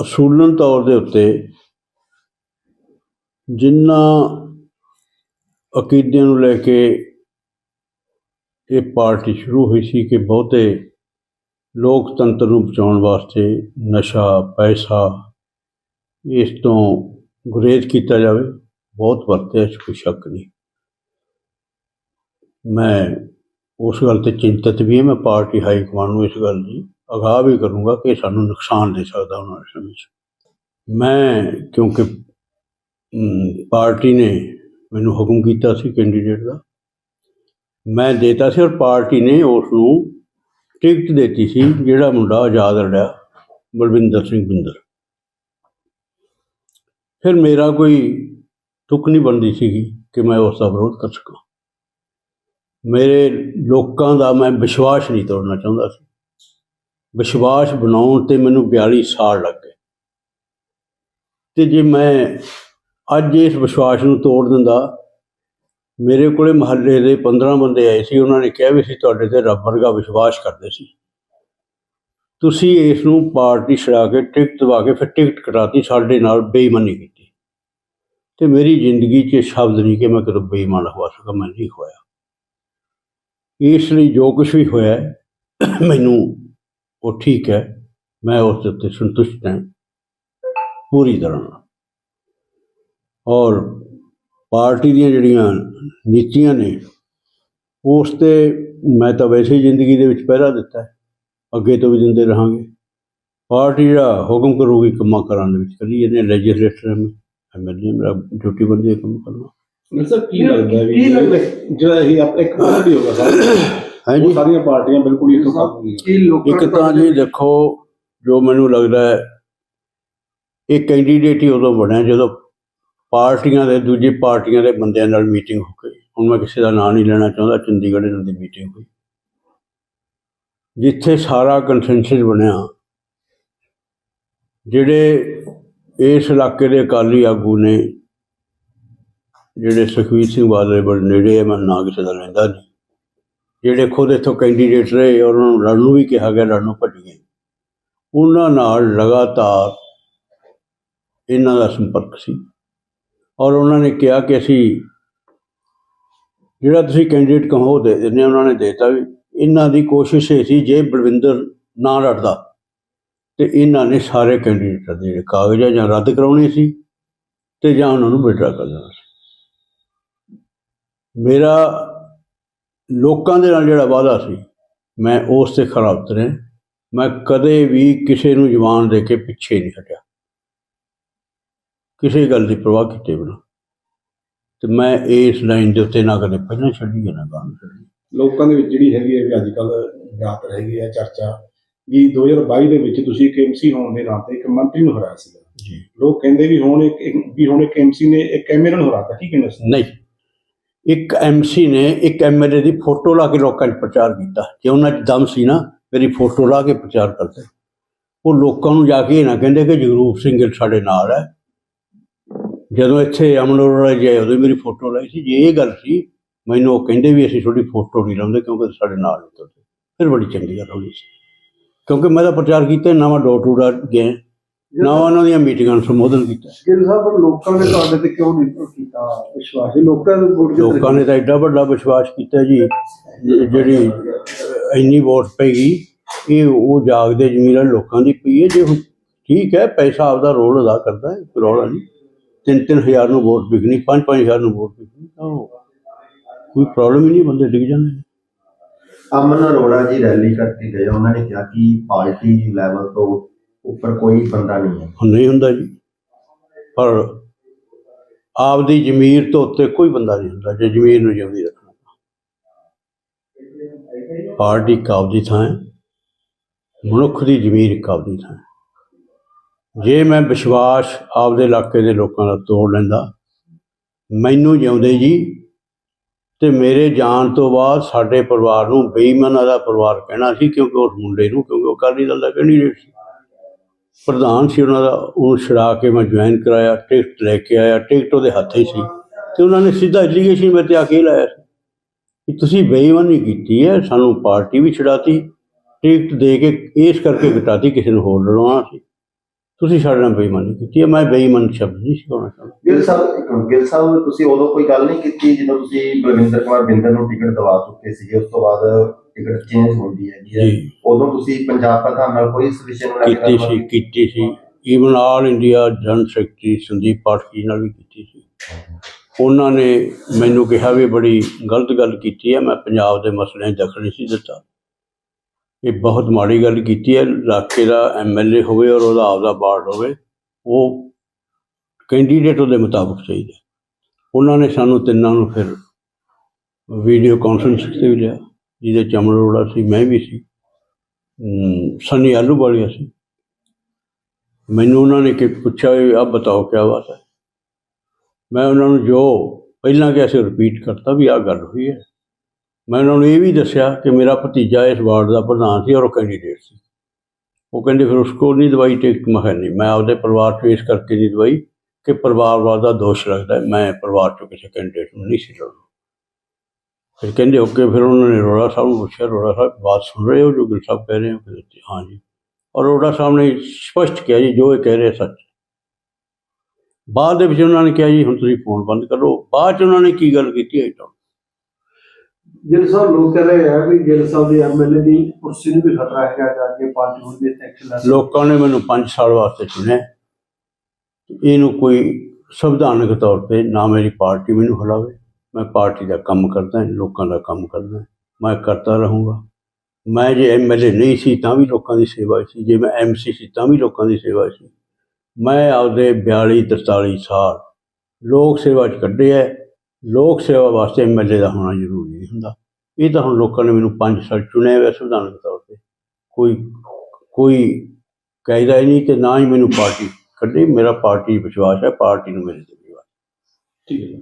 ਅਸੂਲਨ ਤੌਰ ਦੇ ਉੱਤੇ ਜਿਨ੍ਹਾਂ ਅਕੀਦਿਆਂ ਨੂੰ ਲੈ ਕੇ ਇਹ ਪਾਰਟੀ ਸ਼ੁਰੂ ਹੋਈ ਸੀ ਕਿ ਬਹੁਤੇ ਲੋਕਤੰਤਰ ਨੂੰ ਬਚਾਉਣ ਵਾਸਤੇ ਨਸ਼ਾ, ਪੈਸਾ ਇਸ ਤੋਂ ਗੁਰੇਜ਼ ਕੀਤਾ ਜਾਵੇ, ਬਹੁਤ ਵਰਤਿਆ ਇਸ 'ਚ ਕੋਈ ਸ਼ੱਕ ਨਹੀਂ। ਮੈਂ ਉਸ ਗੱਲ ਤੇ ਚਿੰਤਤ ਵੀ ਹਾਂ, ਮੈਂ ਪਾਰਟੀ ਹਾਈ ਕਮਾਂਡ ਨੂੰ ਇਸ ਗੱਲ ਦੀ ਅਗਾਹ ਵੀ ਕਰੂੰਗਾ ਕਿ ਸਾਨੂੰ ਨੁਕਸਾਨ ਦੇ ਸਕਦਾ ਉਹਨਾਂ ਦੇ ਸਮੇਂ 'ਚ। ਮੈਂ ਕਿਉਂਕਿ ਪਾਰਟੀ ਨੇ ਮੈਨੂੰ ਹੁਕਮ ਕੀਤਾ ਸੀ ਕੈਂਡੀਡੇਟ ਦਾ। ਮੈਂ ਦੇਤਾ ਸੀ ਔਰ ਪਾਰਟੀ ਨੇ ਉਸ ਨੂੰ ਟਿਕਟ ਦਿੱਤੀ ਸੀ, ਜਿਹੜਾ ਮੁੰਡਾ ਆਜ਼ਾਦ ਲੜਿਆ ਬਲਵਿੰਦਰ ਸਿੰਘ ਬਿੰਦਰ। ਫਿਰ ਮੇਰਾ ਕੋਈ ਤੁਕ ਨਹੀਂ ਬਣਦੀ ਸੀਗੀ ਕਿ ਮੈਂ ਉਸ ਦਾ ਵਿਰੋਧ ਕਰ ਸਕਾਂ। ਮੇਰੇ ਲੋਕਾਂ ਦਾ ਮੈਂ ਵਿਸ਼ਵਾਸ ਨਹੀਂ ਤੋੜਨਾ ਚਾਹੁੰਦਾ ਸੀ। ਵਿਸ਼ਵਾਸ ਬਣਾਉਣ ਤੇ ਮੈਨੂੰ 42 ਸਾਲ ਲੱਗ ਗਏ। ਤੇ ਜੇ ਮੈਂ ਅੱਜ ਇਸ ਵਿਸ਼ਵਾਸ ਨੂੰ ਤੋੜ ਦਿੰਦਾ, ਮੇਰੇ ਕੋਲੇ ਮਹੱਲੇ ਦੇ 15 ਬੰਦੇ ਆਏ ਸੀ, ਉਹਨਾਂ ਨੇ ਕਿਹਾ ਵੀ ਅਸੀਂ ਤੁਹਾਡੇ ਤੇ ਰੱਬ ਵਰਗਾ ਵਿਸ਼ਵਾਸ ਕਰਦੇ ਸੀ। ਤੁਸੀਂ ਇਸ ਨੂੰ ਪਾਰਟੀ ਛੜਾ ਕੇ ਟਿਕਟ ਦਵਾ ਕੇ ਫਿਰ ਟਿਕਟ ਕਟਾਤੀ, ਸਾਡੇ ਨਾਲ ਬੇਈਮਾਨੀ ਕੀਤੀ। ਤੇ ਮੇਰੀ ਜ਼ਿੰਦਗੀ 'ਚ ਇਹ ਸ਼ਬਦ ਨਹੀਂ ਕਿ ਮੈਂ ਕਦੋਂ ਬੇਈਮਾਨ ਹੋ ਸਕਾਂ ਮੈਂ ਨਹੀਂ ਹੋਇਆ। ਇਸ ਲਈ ਜੋ ਕੁਝ ਵੀ ਹੋਇਆ, ਮੈਨੂੰ ਉਹ ਠੀਕ ਹੈ ਮੈਂ ਉਸ ਦੇ ਉੱਤੇ ਸੰਤੁਸ਼ਟ ਹਾਂ। ਪੂਰੀ ਤਰ੍ਹਾਂ ਨਾਲ। ਔਰ ਪਾਰਟੀ ਦੀਆਂ ਜਿਹੜੀਆਂ ਨੀਤੀਆਂ ਨੇ ਉਸ ਤੇ ਮੈਂ ਤਾਂ ਵੈਸੇ ਹੀ ਜ਼ਿੰਦਗੀ ਦੇ ਵਿੱਚ ਪਹਿਰਾ ਦਿੱਤਾ ਹੈ। ਅੱਗੇ ਤੋਂ ਵੀ ਦਿੰਦੇ ਰਹਾਂਗੇ। ਪਾਰਟੀ ਜਿਹੜਾ ਹੁਕਮ ਕਰੂਗੀ ਕੰਮਾਂ ਕਰਾਂ ਦੇ ਵਿੱਚ ਕਰੀ ਇਹਨੇ ਲੈਜਿਸਲੇਟਰ ਮੈਂ ਐਮਐਲਏ ਮੇਰਾ ਡਿਊਟੀ ਬਣਦੀ ਹੈ ਕੰਮ ਕਰਨਾ। ਸਰ ਕੀ ਲੱਗਦਾ ਵੀ? ਜਿਹੜਾ ਇਹ ਆਪਣੇ ਇੱਕ ਪਾਰਟ ਹੀ ਹੋਗਾ ਸਰ। ਹੈ ਜੀ? ਸਾਰੀਆਂ ਪਾਰਟੀਆਂ ਬਿਲਕੁਲ ਇੱਕ ਸਾਥ ਇੱਕ ਤਾਂ ਜੀ ਦੇਖੋ ਜੋ ਮੈਨੂੰ ਲੱਗਦਾ ਹੈ ਇਹ ਕੈਂਡੀਡੇਟ ਹੀ ਉਦੋਂ ਬਣਿਆ ਜਦੋਂ ਪਾਰਟੀਆਂ ਦੇ ਦੂਜੀ ਪਾਰਟੀਆਂ ਦੇ ਬੰਦਿਆਂ ਨਾਲ ਮੀਟਿੰਗ ਹੋ ਗਈ। ਹੁਣ ਮੈਂ ਕਿਸੇ ਦਾ ਨਾਂ ਨਹੀਂ ਲੈਣਾ ਚਾਹੁੰਦਾ ਚੰਡੀਗੜ੍ਹ ਇਹਨਾਂ ਦੀ ਮੀਟਿੰਗ ਹੋਈ। ਜਿੱਥੇ ਸਾਰਾ ਕੰਸੈਂਸਸ ਬਣਿਆ ਜਿਹੜੇ ਇਸ ਇਲਾਕੇ ਦੇ ਅਕਾਲੀ ਆਗੂ ਨੇ ਜਿਹੜੇ ਸੁਖਵੀਰ ਸਿੰਘ ਬਾਦਲ ਦੇ ਬੜੇ ਨੇੜੇ ਹੈ ਮੈਂ ਨਾਂ ਕਿਸੇ ਦਾ ਲੈਂਦਾ ਨਹੀਂ। ਜਿਹੜੇ ਖੁਦ ਇੱਥੋਂ ਕੈਂਡੀਡੇਟ ਰਹੇ ਔਰ ਉਹਨਾਂ ਨੂੰ ਲੜਨ ਨੂੰ ਵੀ ਕਿਹਾ ਗਿਆ, ਲੜਨ ਨੂੰ ਭੱਜ ਗਏ। ਉਹਨਾਂ ਨਾਲ ਲਗਾਤਾਰ ਇਹਨਾਂ ਦਾ ਸੰਪਰਕ ਸੀ। ਔਰ ਉਹਨਾਂ ਨੇ ਕਿਹਾ ਕਿ ਅਸੀਂ ਜਿਹੜਾ ਤੁਸੀਂ ਕੈਂਡੀਡੇਟ ਕਹੋ, ਦੇ ਦਿੰਦੇ ਹਾਂ। ਉਹਨਾਂ ਨੇ ਦੇਤਾ ਵੀ। ਇਹਨਾਂ ਦੀ ਕੋਸ਼ਿਸ਼ ਇਹ ਸੀ, ਜੇ ਬਲਵਿੰਦਰ ਨਾ ਲੜਦਾ, ਤੇ ਇਹਨਾਂ ਨੇ ਸਾਰੇ ਕੈਂਡੀਡੇਟਾਂ ਦੇ ਜਿਹੜੇ ਕਾਗਜ਼ ਆ, ਜਾਂ ਰੱਦ ਕਰਾਉਣੇ ਸੀ, ਤੇ ਜਾਂ ਉਹਨਾਂ ਨੂੰ ਵਿਡਰਾ ਕਰ ਦੇਣਾ ਸੀ। ਮੇਰਾ ਲੋਕਾਂ ਦੇ ਨਾਲ ਜਿਹੜਾ ਵਾਅਦਾ ਸੀ ਮੈਂ ਉਸ ਤੇ ਖਰਾ ਉਤਰਿਆ। ਮੈਂ ਕਦੇ ਵੀ ਕਿਸੇ ਨੂੰ ਜਵਾਨ ਦੇ ਕੇ ਪਿੱਛੇ ਨਹੀਂ ਹਟਿਆ। ਕਿਸੇ ਗੱਲ ਦੀ ਪਰਵਾਹ ਕੀਤੇ ਬਿਨਾਂ। ਤੇ ਮੈਂ ਇਸ ਲਾਈਨ ਦੇ ਉੱਤੇ ਨਾ ਕਦੇ ਪਹਿਲਾਂ ਛੱਡੀ ਹੈ ਨਾ ਬਾਅਦ ਛੱਡੀ। ਲੋਕਾਂ ਦੇ ਵਿੱਚ ਜਿਹੜੀ ਹੈਗੀ ਹੈ ਵੀ ਅੱਜ ਕੱਲ ਰਾਤ ਹੈਗੀ ਹੈ ਚਰਚਾ। ਵੀ 2022 ਦੇ ਵਿੱਚ ਤੁਸੀਂ ਇੱਕ ਐਮਸੀ ਹੋਣ ਦੇ ਨਾਤੇ ਇੱਕ ਮੰਤਰੀ ਨੂੰ ਹਰਾਇਆ ਸੀ ਜੀ। ਲੋਕ ਕਹਿੰਦੇ ਵੀ ਹੁਣ ਇੱਕ ਇੱਕ- ਵੀ ਹੁਣ ਇੱਕ ਐਮਸੀ ਨੇ ਇੱਕ ਐਮਐਲਏ ਨੂੰ ਹਰਾਤਾ ਕੀ ਕਹਿੰਦੇ ਸੀ? ਨਹੀਂ। ਇੱਕ ਐਮਸੀ ਨੇ ਇੱਕ ਐਮਐਲਏ ਦੀ ਫੋਟੋ ਲਾ ਕੇ ਲੋਕਾਂ 'ਚ ਪ੍ਰਚਾਰ ਕੀਤਾ। ਜੇ ਉਹਨਾਂ 'ਚ ਦਮ ਸੀ ਨਾ, ਮੇਰੀ ਫੋਟੋ ਲਾ ਕੇ ਪ੍ਰਚਾਰ ਕਰਦੇ। ਉਹ ਲੋਕਾਂ ਨੂੰ ਜਾ ਕੇ ਇਹ ਨਾ ਕਹਿੰਦੇ ਕਿ ਜਗਰੂਪ ਸਿੰਘ ਗਿੱਲ ਸਾਡੇ ਨਾਲ ਹੈ। ਜਦੋਂ ਇੱਥੇ ਅਮਨ ਅਰੋੜਾ ਜੀ ਆਏ, ਉਦੋਂ ਮੇਰੀ ਫੋਟੋ ਲਾਈ ਸੀ। ਜੇ ਇਹ ਗੱਲ ਸੀ, ਮੈਨੂੰ ਉਹ ਕਹਿੰਦੇ ਵੀ ਅਸੀਂ ਤੁਹਾਡੀ ਫੋਟੋ ਨਹੀਂ ਲਾਉਂਦੇ ਕਿਉਂਕਿ ਸਾਡੇ ਨਾਲ ਨਹੀਂ ਤੁਰਦੇ ਫਿਰ ਬੜੀ ਚੰਗੀ ਗੱਲ ਹੋਣੀ ਸੀ। ਕਿਉਂਕਿ ਮੈਂ ਤਾਂ ਪ੍ਰਚਾਰ ਕੀਤਾ ਨਵਾਂ ਡੋਰ ਟੂ ਡੋਰ ਗਿਆ ਨਵਾਂ ਉਹਨਾਂ ਦੀਆਂ ਮੀਟਿੰਗਾਂ ਨੂੰ ਸੰਬੋਧਨ ਕੀਤਾ। ਗਿੱਲ ਸਾਹਿਬ ਪਰ ਲੋਕਾਂ ਨੇ ਤੁਹਾਡੇ ਤੇ ਕਿਉਂ ਨਹੀਂ ਕੀਤਾ? ਵਿਸ਼ਵਾਸ ਇਹ ਲੋਕਾਂ ਦੇ ਵੋਟ ਲੋਕਾਂ ਨੇ ਤਾਂ ਐਡਾ ਵੱਡਾ ਵਿਸ਼ਵਾਸ ਕੀਤਾ ਜੀ ਜਿਹੜੀ ਇੰਨੀ ਵੋਟ ਪੈਗੀ ਇਹ ਉਹ ਜਾਗਦੇ ਜ਼ਮੀਰਾਂ ਲੋਕਾਂ ਦੀ ਪਈ ਹੈ ਜੇ ਹੁਣ ਠੀਕ ਹੈ ਪੈਸਾ ਆਪਦਾ ਰੋਲ ਅਦਾ ਕਰਦਾ ਹੈ ਰੌਲਾ ਨਹੀਂ। ਤਿੰਨ ਤਿੰਨ ਹਜ਼ਾਰ ਨੂੰ ਵੋਟ ਵਿਕਣੀ ਪੰਜ ਪੰਜ ਹਜ਼ਾਰ ਨੂੰ ਵੋਟ ਵਿਕਣੀ ਤਾਂ ਕੋਈ ਪ੍ਰੋਬਲਮ ਹੀ ਨਹੀਂ ਬੰਦੇ ਡਿੱਗ ਜਾਂਦੇ ਨੇ। ਅਮਨ ਅਰੋੜਾ ਜੀ ਰੈਲੀ ਕਰਕੇ ਗਏ ਉਹਨਾਂ ਨੇ ਕਿਹਾ ਕਿ ਪਾਰਟੀ ਲੈਵਲ ਤੋਂ ਉੱਪਰ ਕੋਈ ਬੰਦਾ ਨਹੀਂ ਹੈ। ਨਹੀਂ ਹੁੰਦਾ ਜੀ। ਪਰ ਆਪਦੀ ਜ਼ਮੀਰ ਤੋਂ ਉੱਤੇ ਕੋਈ ਬੰਦਾ ਨਹੀਂ ਹੁੰਦਾ ਜੇ ਜ਼ਮੀਰ ਨੂੰ ਜਿਉਂਦੀ ਰੱਖਣਾ। ਪਾਰਟੀ ਕਾਬਦੀ ਥਾਂ ਹੈ। ਮਨੁੱਖ ਦੀ ਜ਼ਮੀਰ ਕਾਬਦੀ ਥਾਂ ਹੈ। ਜੇ ਮੈਂ ਵਿਸ਼ਵਾਸ ਆਪਦੇ ਇਲਾਕੇ ਦੇ ਲੋਕਾਂ ਦਾ ਤੋੜ ਲੈਂਦਾ, ਮੈਨੂੰ ਜਿਉਂਦੇ ਜੀ ਤੇ ਮੇਰੇ ਜਾਣ ਤੋਂ ਬਾਅਦ ਸਾਡੇ ਪਰਿਵਾਰ ਨੂੰ ਬੇਈਮਾਨਾਂ ਦਾ ਪਰਿਵਾਰ ਕਹਿਣਾ ਸੀ ਕਿਉਂਕਿ ਉਸ ਮੁੰਡੇ ਨੂੰ, ਕਿਉਂਕਿ ਉਹ ਅਕਾਲੀ ਦਲ ਦਾ ਕੈਂਡੀਡੇਟ ਸੀ? ਪ੍ਰਧਾਨ ਸੀ ਉਹਨਾਂ ਦਾ, ਉਹਨੂੰ ਛੁਡਾ ਕੇ ਮੈਂ ਜੁਆਇਨ ਕਰਾਇਆ ਟਿਕਟ ਲੈ ਕੇ ਆਇਆ ਟਿਕਟ ਉਹਦੇ ਹੱਥ ਸੀ। ਤੇ ਉਹਨਾਂ ਨੇ ਸਿੱਧਾ ਐਲੀਗੇਸ਼ਨ ਮੇਰੇ ਤੇ ਆ ਕੇ ਲਾਇਆ ਸੀ ਕਿ ਤੁਸੀਂ ਬੇਈਮਾਨੀ ਕੀਤੀ ਹੈ, ਸਾਨੂੰ ਪਾਰਟੀ ਵੀ ਛਡਾਤੀ ਟਿਕਟ ਦੇ ਕੇ ਇਸ ਕਰਕੇ ਘਟਾਤੀ, ਕਿਸੇ ਨੂੰ ਹੋਰ ਲੜਾਉਣਾ ਸੀ। ਤੁਸੀਂ ਸਾਡੇ ਨਾਲ ਬੇਈਮਾਨੀ ਕੀਤੀ ਹੈ ਮੈਂ ਬੇਈਮਾਨ ਸ਼ਬਦ ਨਹੀਂ ਸੀ ਕਹਿਣਾ ਚਾਹੁੰਦਾ। ਗਿੱਲ ਸਾਹਿਬ ਗਿੱਲ ਸਾਹਿਬ ਤੁਸੀਂ ਉਦੋਂ ਕੋਈ ਗੱਲ ਨਹੀਂ ਕੀਤੀ ਜਦੋਂ ਤੁਸੀਂ ਬਲਵਿੰਦਰ ਕੁਮਾਰ ਬਿੰਦਰ ਨੂੰ ਟਿਕਟ ਦਵਾ ਚੁੱਕੇ ਸੀਗੇ ਉਸ ਤੋਂ ਬਾਅਦ ਟਿਕਟ ਚੇਂਜ ਹੁੰਦੀ ਹੈਗੀ ਹੈ। ਜੀ। ਉਦੋਂ ਤੁਸੀਂ ਪੰਜਾਬ ਪ੍ਰਧਾਨ ਨਾਲ ਕੋਈ ਇਸ ਵਿਸ਼ੇ ਨੂੰ ਲੈ ਕੇ ਕੀਤੀ ਸੀ ਕੀਤੀ ਸੀ। Even all India general secretary Sandeep ਪਾਠਕੀ ਨਾਲ ਵੀ ਕੀਤੀ ਸੀ। ਉਹਨਾਂ ਨੇ ਮੈਨੂੰ ਕਿਹਾ ਵੀ ਬੜੀ ਗਲਤ ਗੱਲ ਕੀਤੀ ਹੈ ਮੈਂ ਪੰਜਾਬ ਦੇ ਮਸਲਿਆਂ 'ਚ ਦਖਲ ਨਹੀਂ ਸੀ ਦਿੱਤਾ। ਇਹ ਬਹੁਤ ਮਾੜੀ ਗੱਲ ਕੀਤੀ ਹੈ। ਇਲਾਕੇ ਦਾ ਐਮਐਲਏ ਹੋਵੇ ਔਰ ਉਹਦਾ ਆਪਦਾ ਵਾਰਡ ਹੋਵੇ ਉਹ ਕੈਂਡੀਡੇਟ ਉਹਦੇ ਮੁਤਾਬਕ ਚਾਹੀਦਾ। ਉਹਨਾਂ ਨੇ ਸਾਨੂੰ ਤਿੰਨਾਂ ਨੂੰ ਫਿਰ ਵੀਡੀਓ ਕਾਨਫਰੰਸ ਤੇ ਵੀ ਲਿਆ ਜਿਹਦੇ ਚ ਅਮਰ ਅਰੋੜਾ ਸੀ ਮੈਂ ਵੀ ਸੀ ਅਮ, ਆਲੂ ਆਲੂਵਾਲੀਆ ਸੀ। ਮੈਨੂੰ ਉਹਨਾਂ ਨੇ ਕਿ ਪੁੱਛਿਆ ਵੀ ਆਪ ਬਤਾਓ ਕੀ ਬਾਤ ਹੈ। ਮੈਂ ਉਹਨਾਂ ਨੂੰ ਜੋ ਪਹਿਲਾਂ ਕਿਹਾ ਸੀ ਰਿਪੀਟ ਕਰਤਾ ਵੀ ਆਹ ਗੱਲ ਹੋਈ ਹੈ। ਮੈਂ ਉਹਨਾਂ ਨੂੰ ਇਹ ਵੀ ਦੱਸਿਆ ਕਿ ਮੇਰਾ ਭਤੀਜਾ ਇਸ ਵਾਰਡ ਦਾ ਪ੍ਰਧਾਨ ਸੀ ਔਰ ਉਹ ਕੈਂਡੀਡੇਟ ਸੀ। ਉਹ ਕਹਿੰਦੇ ਫਿਰ ਉਸਕੋ ਨਹੀਂ ਦਵਾਈ ਟਿਕਟ ਮੈਂ ਨਹੀਂ, ਮੈਂ ਆਪਦੇ ਪਰਿਵਾਰ ਤੋਂ ਇਸ ਕਰਕੇ ਨਹੀਂ ਦਵਾਈ ਕਿ ਪਰਿਵਾਰਵਾਦ ਦਾ ਦੋਸ਼ ਲੱਗਦਾ ਮੈਂ ਪਰਿਵਾਰ ਚੋਂ ਕਿਸੇ ਕੈਂਡੀਡੇਟ ਨੂੰ ਨਹੀਂ ਸੀ ਲੜਨਾ ਫਿਰ ਕਹਿੰਦੇ ਓਕੇ ਫਿਰ ਉਹਨਾਂ ਨੇ ਰੋੜਾ ਸਾਹਿਬ ਨੂੰ ਪੁੱਛਿਆ, ਰੋੜਾ ਸਾਹਿਬ ਬਾਤ ਸੁਣ ਰਹੇ ਹੋ? ਜੋ ਗਿਲ ਸਾਹਿਬ ਕਹਿ ਰਹੇ ਹੋ ਕਹਿੰਦੇ ਹਾਂ ਜੀ। ਔਰ ਰੋੜਾ ਸਾਹਿਬ ਨੇ ਸਪਸ਼ਟ ਕਿਹਾ ਜੀ, ਜੋ ਇਹ ਕਹਿ ਰਹੇ ਸੱਚ। ਬਾਅਦ ਦੇ ਵਿੱਚ ਉਹਨਾਂ ਨੇ ਕਿਹਾ ਜੀ, ਹੁਣ ਤੁਸੀਂ ਫੋਨ ਬੰਦ ਕਰੋ। ਬਾਅਦ ਚ ਉਹਨਾਂ ਨੇ ਕੀ ਗੱਲ ਕੀਤੀ ਹੈ ਤਾਂ ਗਿੱਲ ਸਾਹਿਬ ਲੋਕ ਕਹਿ ਰਹੇ ਆ ਵੀ ਗਿੱਲ ਸਾਹਿਬ ਦੀ ਐਮਐਲਏ ਦੀ ਕੁਰਸੀ ਨੂੰ ਵੀ ਖਤਰਾ ਹੈਗਾ, ਜਾਂ ਅੱਗੇ ਪਾਰਟੀ ਹੋਣ ਦੇ ਐਕਸ਼ਨ ਲੈ ਲੋਕਾਂ ਨੇ ਮੈਨੂੰ 5 ਸਾਲ ਵਾਸਤੇ ਚੁਣਿਆ। ਇਹਨੂੰ ਕੋਈ ਸੰਵਿਧਾਨਕ ਤੌਰ ਤੇ ਨਾ ਮੇਰੀ ਪਾਰਟੀ ਮੈਨੂੰ ਹਲਾਵੇ। ਮੈਂ ਪਾਰਟੀ ਦਾ ਕੰਮ ਕਰਦਾ, ਲੋਕਾਂ ਦਾ ਕੰਮ ਕਰਦਾ। ਮੈਂ ਕਰਦਾ ਰਹੂੰਗਾ। ਮੈਂ ਜੇ ਐਮਐਲਏ ਨਹੀਂ ਸੀ, ਤਾਂ ਵੀ ਲੋਕਾਂ ਦੀ ਸੇਵਾ ਸੀ। ਜੇ ਮੈਂ ਐਮਸੀ ਸੀ ਤਾਂ ਵੀ ਲੋਕਾਂ ਦੀ ਸੇਵਾ ਸੀ। ਮੈਂ ਆਪਦੇ 42 43 ਸਾਲ ਲੋਕ ਸੇਵਾ 'ਚ ਕੱਢਿਆ ਲੋਕ ਸੇਵਾ ਵਾਸਤੇ ਐਮਐਲਏ ਦਾ ਹੋਣਾ ਜ਼ਰੂਰੀ ਨਹੀਂ ਹੁੰਦਾ। ਇਹ ਤਾਂ ਹੁਣ ਲੋਕਾਂ ਨੇ ਮੈਨੂੰ ਪੰਜ ਸਾਲ ਚੁਣਿਆ ਹੋਇਆ ਸੰਵਿਧਾਨਕ ਤੌਰ ਤੇ। ਕੋਈ ਕੋਈ ਕਾਇਦਾ ਹੀ ਨਹੀਂ ਤੇ ਨਾ ਹੀ ਮੈਨੂੰ ਪਾਰਟੀ ਕੱਢੇ। ਮੇਰਾ ਪਾਰਟੀ ਵਿਸ਼ਵਾਸ ਹੈ, ਪਾਰਟੀ ਨੂੰ ਮੇਰੇ ਤੇ ਵਿਸ਼ਵਾਸ ਠੀਕ ਹੈ